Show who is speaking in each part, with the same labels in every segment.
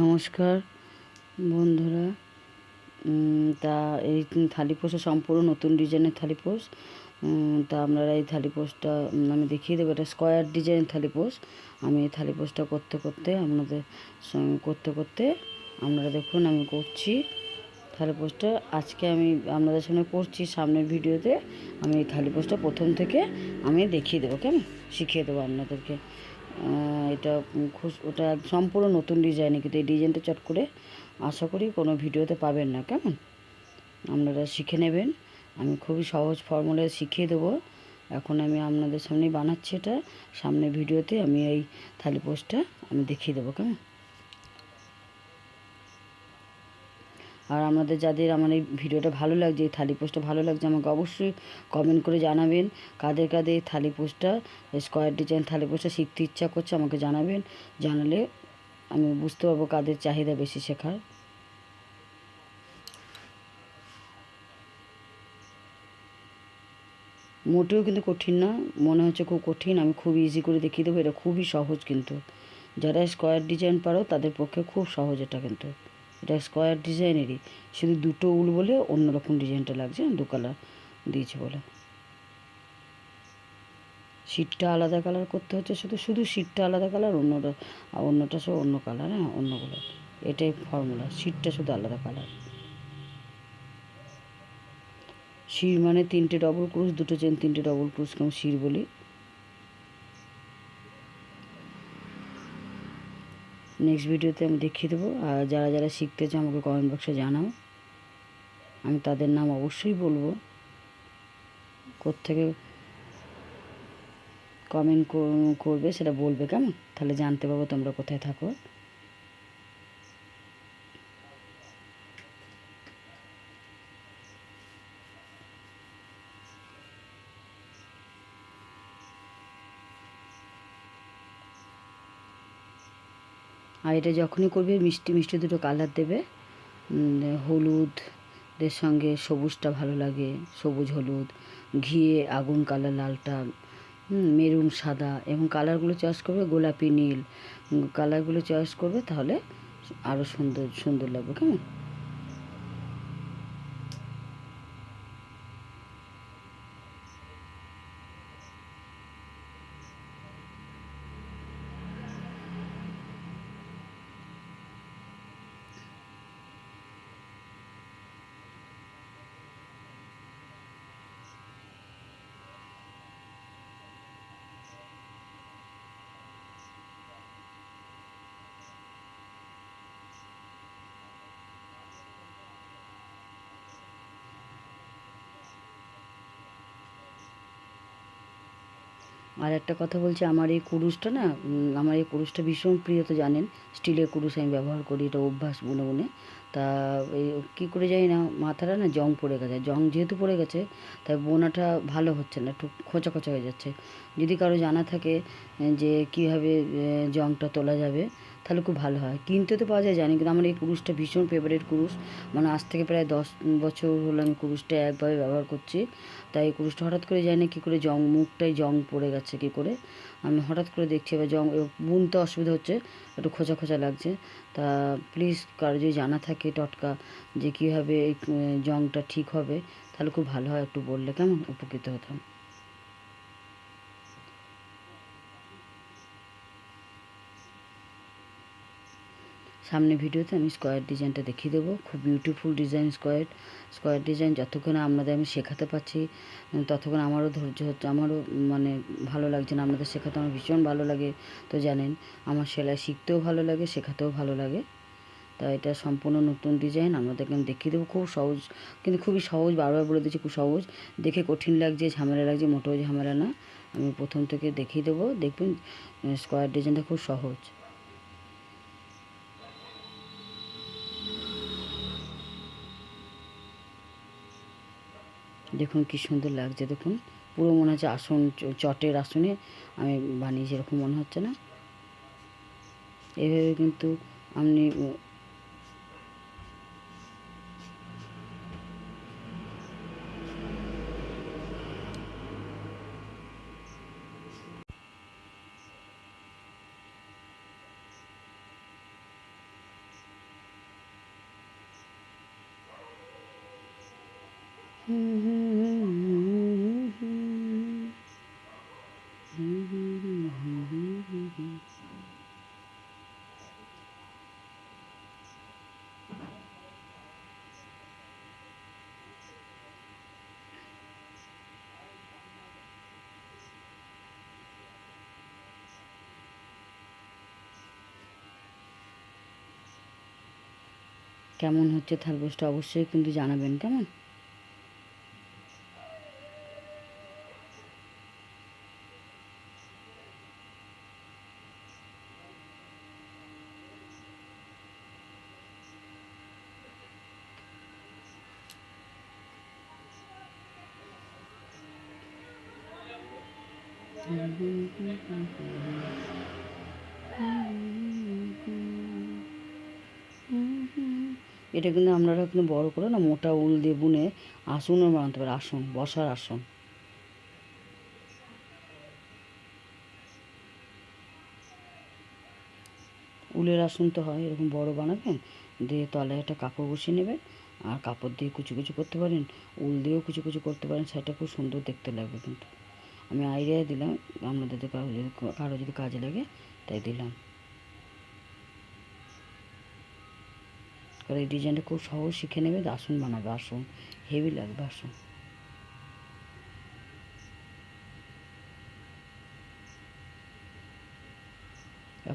Speaker 1: নমস্কার বন্ধুরা। তা এই থালিপোষা সম্পূর্ণ নতুন ডিজাইনের থালিপোষ তা আপনারা এই থালিপোষটা আমি দেখিয়ে দেবো, এটা স্কোয়ার ডিজাইন থালিপোষ আমি এই থালিপোষটা করতে করতে আপনাদের সঙ্গে, করতে করতে আপনারা দেখুন, আমি করছি থালিপোষটা আজকে আমি আপনাদের সামনে করছি, সামনের ভিডিওতে আমি এই থালিপোষটা প্রথম থেকে আমি দেখিয়ে দেবো, কেমন? শিখিয়ে দেবো আপনাদেরকে। এটা খুশ ওটা সম্পূর্ণ নতুন ডিজাইনে কিন্তু এই ডিজাইনটা চট করে আশা করি কোনো ভিডিওতে পাবেন না, কেমন? আপনারা শিখে নেবেন। আমি খুবই সহজ ফর্মুলায় শিখিয়ে দেবো। এখন আমি আপনাদের সামনেই বানাচ্ছি এটা। সামনে ভিডিওতে আমি এই থালি পোস্টটা আমি দেখিয়ে দেবো, কেমন? আর আমাদের যাদের আমার এই ভিডিওটা ভালো লাগছে, এই থালি পোস্টটা ভালো লাগছে, আমাকে অবশ্যই কমেন্ট করে জানাবেন কাদের কাদের এই থালি পোস্টটা স্কোয়ার ডিজাইন থালি পোস্টটা শিখতে ইচ্ছা করছে, আমাকে জানাবেন। জানালে আমি বুঝতে পারব কাদের চাহিদা বেশি শেখার। মোটেও কিন্তু কঠিন না, মনে হচ্ছে খুব কঠিন, আমি খুব ইজি করে দেখিয়ে দেবো, এটা খুবই সহজ কিন্তু। যারা স্কোয়ার ডিজাইন পারো, তাদের পক্ষে খুব সহজ এটা কিন্তু। এটা স্কোয়ার ডিজাইনেরই। শুধু দুটো উল বলে অন্যরকম ডিজাইনটা লাগছে, দু কালার দিয়েছে বলে। শীটটা আলাদা কালার করতে হচ্ছে, শুধু শুধু শীটটা আলাদা কালার, অন্যটা অন্যটা সব অন্য কালার হ্যাঁ অন্যগুলো। এটাই ফর্মুলা, শীটটা শুধু আলাদা কালার। শির মানে তিনটে ডবল ক্রুশ দুটো চেন তিনটে ডবল ক্রুশকে আমি শির বলি? নেক্সট ভিডিওতে আমি দেখিয়ে দেবো। আর যারা যারা শিখতে চাও, আমাকে কমেন্ট বক্সে জানাও। আমি তাদের নাম অবশ্যই বলব। কোত্থেকে কমেন্ট করবে সেটা বলবে কেমন? তাহলে জানতে পারব তোমরা কোথায় থাকো। আর এটা যখনই করবে, মিষ্টি মিষ্টি দুটো কালার দেবে। হলুদ হলুদের সঙ্গে সবুজটা ভালো লাগে, সবুজ, হলুদ। ঘিয়ে আগুন কালার লালটা মেরুন, সাদা এবং কালারগুলো চয়েস করবে, গোলাপি, নীল। কালারগুলো চয়েস করবে তাহলে আরও সুন্দর সুন্দর লাগবে, কেমন? আর একটা কথা বলছি, আমার এই কুরুশটা না আমার এই কুরুশটা ভীষণ প্রিয়, তো জানেন, স্টিলের কুরুশ আমি ব্যবহার করি, এটা অভ্যাস বুনে বুনে তা এই কী করে যাই না, মাথাটা না জং পড়ে গেছে, জং যেহেতু পড়ে গেছে, তাই বোনাটা ভালো হচ্ছে না, একটু খোঁচা খোঁচা হয়ে যাচ্ছে। যদি কারও জানা থাকে যে কীভাবে জংটা তোলা যাবে তাহলে খুব ভালো হয়। কিনতে তো পাওয়া যায়, জানি, কিন্তু আমার এই কুরুশটা ভীষণ ফেভারিট কুরুশ। মানে আজ থেকে প্রায় দশ বছর হলো আমি কুরুশটা একভাবে ব্যবহার করছি। তাই এই কুরুশটা হঠাৎ করে যায় না কী করে জং, মুখটাই জং পড়ে গেছে কী করে। আমি হঠাৎ করে দেখছি, এবার জং বুনতে অসুবিধা হচ্ছে, একটু খোঁচা খোঁচা লাগছে। তা প্লিজ কারও যদি জানা থাকে টটকা যে কীভাবে এই জংটা ঠিক হবে, তাহলে খুব ভালো হয় একটু বললে। কেমন? উপকৃত হতাম। সামনে ভিডিওতে আমি স্কোয়ার ডিজাইনটা দেখিয়ে দেবো। খুব beautiful design square square design যতক্ষণ আপনাদের আমি শেখাতে পারছি, ততক্ষণ আমারও ধৈর্য হচ্ছে, আমারও মানে ভালো লাগছে না আপনাদের শেখাতে আমার ভীষণ ভালো লাগে, তো জানেন, আমার সেলাই শিখতেও ভালো লাগে, শেখাতেও ভালো লাগে। তা এটা সম্পূর্ণ নতুন ডিজাইন আপনাদেরকে আমি দেখিয়ে দেবো, খুব সহজ, কিন্তু খুবই সহজ, বারবার বলে দিচ্ছি খুব সহজ। দেখে কঠিন লাগছে, ঝামেলা লাগছে, মোটেও ঝামেলা না। আমি প্রথম থেকে দেখিয়ে দেবো, দেখবেন স্কোয়ার ডিজাইনটা খুব সহজ। দেখুন কি সুন্দর লাগছে, দেখুন। পুরো মনে হচ্ছে আসন, চটের আসনে আমি বানিয়ে যেরকম মনে হচ্ছে না। এভাবে কিন্তু আপনি কেমন হচ্ছে থালপোসটা অবশ্যই কিন্তু জানাবেন কেমন? এটা কিন্তু আপনারা কিন্তু বড় করে না, মোটা উল দিয়ে বুনে আসনও বানাতে পারে আসন, বসার আসন। উলের আসন তো হয়, এরকম বড় বানাবেন, দিয়ে তলায় একটা কাপড় বসিয়ে নেবেন, আর কাপড় দিয়ে কুচি কুচি করতে পারেন, উল দিয়েও কুচি কুচি করতে পারেন, সেটা খুব সুন্দর দেখতে লাগবে কিন্তু। আমি আইডিয়া দিলাম আপনাদের কারও যদি কারও যদি কাজে লাগে, তাই দিলাম। কারণ এই ডিজাইনটা খুব সহজ শিখে নেবে আসন বানাবে, আসন। হেভি লাগবে, আসন।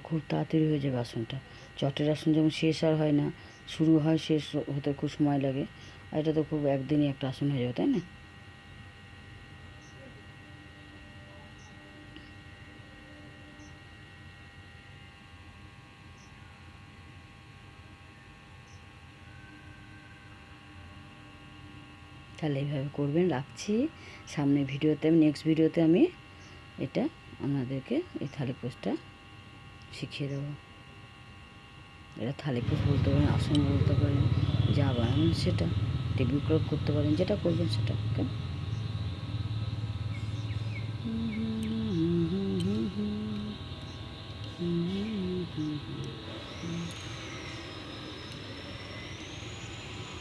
Speaker 1: খুব তাড়াতাড়ি হয়ে যাবে আসনটা। চটের আসন যেমন শেষ আর হয় না, শুরু হয় শেষ, হতে খুব সময় লাগে। আর এটা তো খুব একদিনই একটা আসন হয়ে যাবে, তাই না? তাহলে এইভাবে করবেন, রাখছি। সামনে ভিডিওতে নেক্সট ভিডিওতে আমি এটা আপনাদেরকে এই থালি পোস্টটা শিখিয়ে দেবো। এটা থালি পোস্ট বলতে পারেন, আসন বলতে পারেন, যা বানাবেন সেটা টেবিল ক্লথ করতে পারেন, যেটা করবেন সেটা ওকে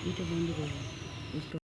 Speaker 1: এটা বন্ধ করবেন